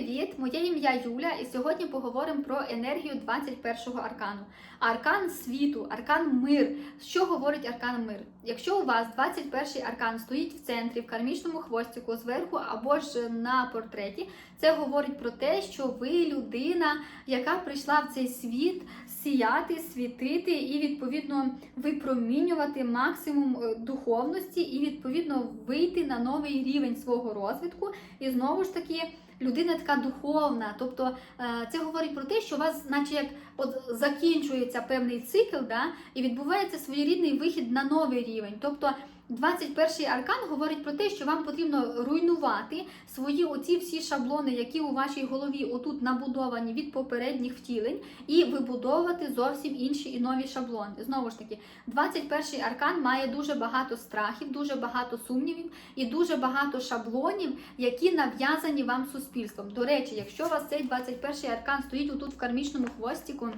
привіт! Моє ім'я Юля, і сьогодні поговоримо про енергію 21-го аркану. Аркан світу, аркан мир. Що говорить аркан мир? Якщо у вас 21-й аркан стоїть в центрі, в кармічному хвостику, зверху або ж на портреті, це говорить про те, що ви людина, яка прийшла в цей світ сіяти, світити і відповідно випромінювати максимум е, духовності, і відповідно вийти на новий рівень свого розвитку. І знову ж таки. Людина така духовна, тобто е, це говорить про те, що у вас, наче як от закінчується певний цикл, да, і відбувається своєрідний вихід на новий рівень. Тобто 21-й аркан говорить про те, що вам потрібно руйнувати свої оці всі шаблони, які у вашій голові отут набудовані від попередніх втілень, і вибудовувати зовсім інші і нові шаблони. Знову ж таки, 21-й аркан має дуже багато страхів, дуже багато сумнівів і дуже багато шаблонів, які нав'язані вам суспільством. До речі, якщо у вас цей 21-й аркан стоїть отут в кармічному хвостику,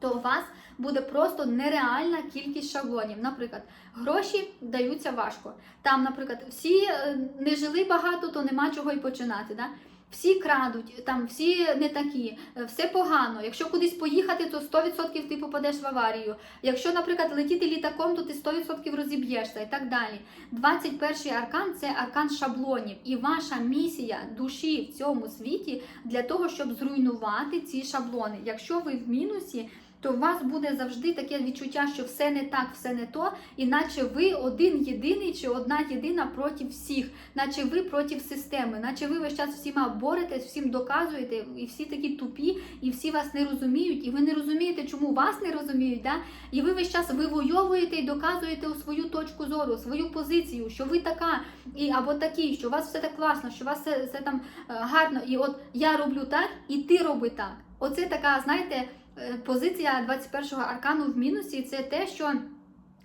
то у вас буде просто нереальна кількість шаблонів. Наприклад, гроші даються важко. Там, наприклад, всі е, не жили багато, то нема чого й починати. Да? Всі крадуть, там всі не такі, е, все погано. Якщо кудись поїхати, то 100% ти попадеш в аварію. Якщо, наприклад, летіти літаком, то ти 100% розіб'єшся і так далі. 21 аркан це аркан шаблонів, і ваша місія душі в цьому світі для того, щоб зруйнувати ці шаблони. Якщо ви в мінусі то у вас буде завжди таке відчуття, що все не так, все не то, іначе ви один єдиний чи одна єдина проти всіх, наче ви проти системи, наче ви весь час всіма боретесь, всім доказуєте, і всі такі тупі, і всі вас не розуміють, і ви не розумієте, чому вас не розуміють. Да? І ви весь час вивойовуєте і доказуєте у свою точку зору, свою позицію, що ви така, і або такі, що у вас все так класно, що у вас все, все там е, гарно, і от я роблю так, і ти роби так. Оце така, знаєте. Е, позиція 21-го аркану в мінусі це те, що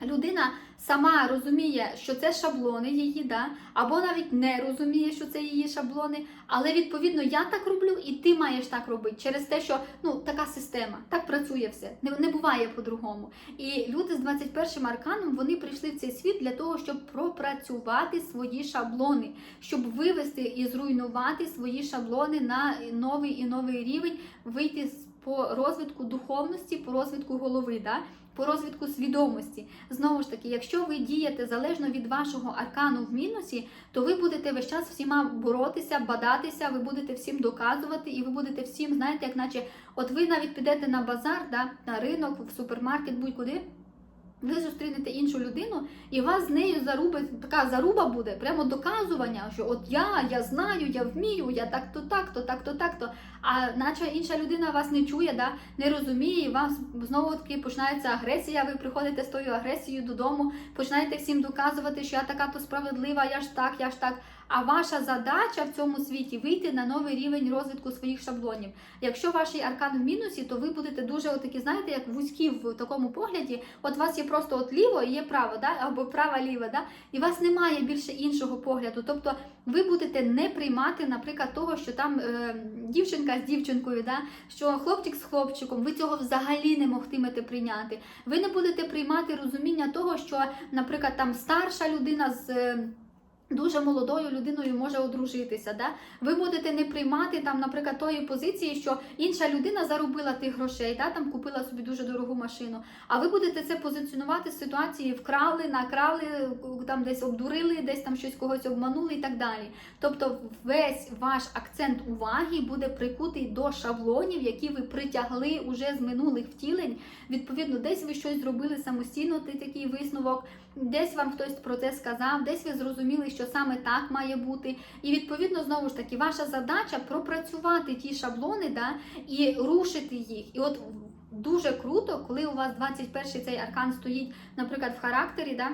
людина сама розуміє, що це шаблони її, да? або навіть не розуміє, що це її шаблони. Але відповідно я так роблю, і ти маєш так робити через те, що ну така система, так працює все. Не, не буває по-другому. І люди з 21-м арканом вони прийшли в цей світ для того, щоб пропрацювати свої шаблони, щоб вивести і зруйнувати свої шаблони на новий і новий рівень, вийти з по розвитку духовності, по розвитку голови, да? по розвитку свідомості. Знову ж таки, якщо ви дієте залежно від вашого аркану в мінусі, то ви будете весь час всіма боротися, бадатися, ви будете всім доказувати, і ви будете всім, знаєте, як наче, от ви навіть підете на базар, да? на ринок, в супермаркет, будь-куди. Ви зустрінете іншу людину, і вас з нею заруба, така заруба буде, прямо доказування, що от я, я знаю, я вмію, я так-то, так-то, так-то, так-то. А наче інша людина вас не чує, да, не розуміє, і вас знову таки починається агресія. Ви приходите з тою агресією додому, починаєте всім доказувати, що я така то справедлива, я ж так, я ж так. А ваша задача в цьому світі вийти на новий рівень розвитку своїх шаблонів. Якщо ваш аркан в мінусі, то ви будете дуже отакі, знаєте, як вузькі в такому погляді. От у вас є просто от ліво і є право, да? або права-ліва, да? і у вас немає більше іншого погляду. Тобто ви будете не приймати, наприклад, того, що там е, дівчинка з дівчинкою, да? що хлопчик з хлопчиком, ви цього взагалі не могтимете прийняти. Ви не будете приймати розуміння того, що, наприклад, там старша людина з. Дуже молодою людиною може одружитися. Да? Ви будете не приймати там, наприклад, тої позиції, що інша людина заробила тих грошей, да? там купила собі дуже дорогу машину. А ви будете це позиціонувати з ситуації вкрали, накрали, там десь обдурили, десь там щось когось обманули і так далі. Тобто, весь ваш акцент уваги буде прикутий до шаблонів, які ви притягли уже з минулих втілень. Відповідно, десь ви щось зробили самостійно, ти такий висновок. Десь вам хтось про це сказав, десь ви зрозуміли, що саме так має бути. І відповідно, знову ж таки, ваша задача пропрацювати ті шаблони да, і рушити їх. І от дуже круто, коли у вас 21-й цей аркан стоїть, наприклад, в характері. да,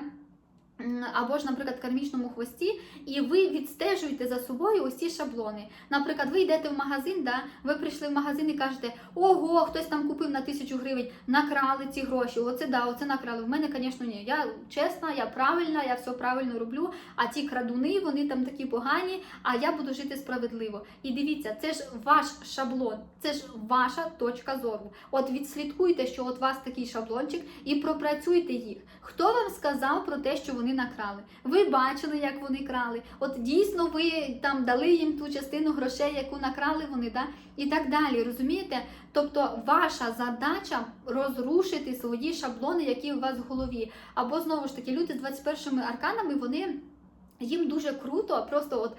або ж, наприклад, кармічному хвості, і ви відстежуєте за собою ось ці шаблони. Наприклад, ви йдете в магазин, да, ви прийшли в магазин і кажете, ого, хтось там купив на тисячу гривень, накрали ці гроші. Оце да, оце накрали. В мене, звісно, ні. Я чесна, я правильна, я все правильно роблю. А ті крадуни, вони там такі погані, а я буду жити справедливо. І дивіться, це ж ваш шаблон, це ж ваша точка зору. От відслідкуйте, що от у вас такий шаблончик, і пропрацюйте їх. Хто вам сказав про те, що вони вони накрали. Ви бачили, як вони крали. От дійсно ви там дали їм ту частину грошей, яку накрали вони, да? і так далі. Розумієте? Тобто ваша задача розрушити свої шаблони, які у вас в голові. Або знову ж таки, люди з 21 арканами, вони їм дуже круто, просто от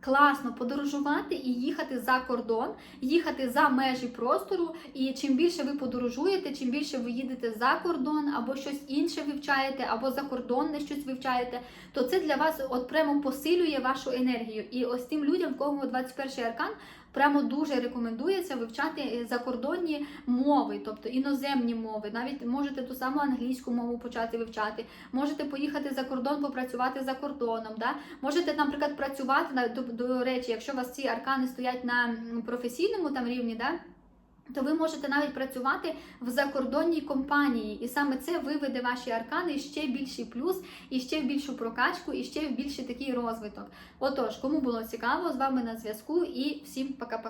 класно подорожувати і їхати за кордон, їхати за межі простору. І чим більше ви подорожуєте, чим більше ви їдете за кордон, або щось інше вивчаєте, або закордонне щось вивчаєте, то це для вас от прямо посилює вашу енергію. І ось тим людям, в кого 21 аркан. Прямо дуже рекомендується вивчати е, закордонні мови, тобто іноземні мови. Навіть можете ту саму англійську мову почати вивчати. Можете поїхати за кордон, попрацювати за кордоном. Да? Можете, наприклад, працювати до, до речі, якщо у вас ці аркани стоять на професійному там рівні, да? То ви можете навіть працювати в закордонній компанії, і саме це виведе ваші аркани ще більший плюс, і ще в більшу прокачку, і ще в більший такий розвиток. Отож, кому було цікаво, з вами на зв'язку і всім пока-пока.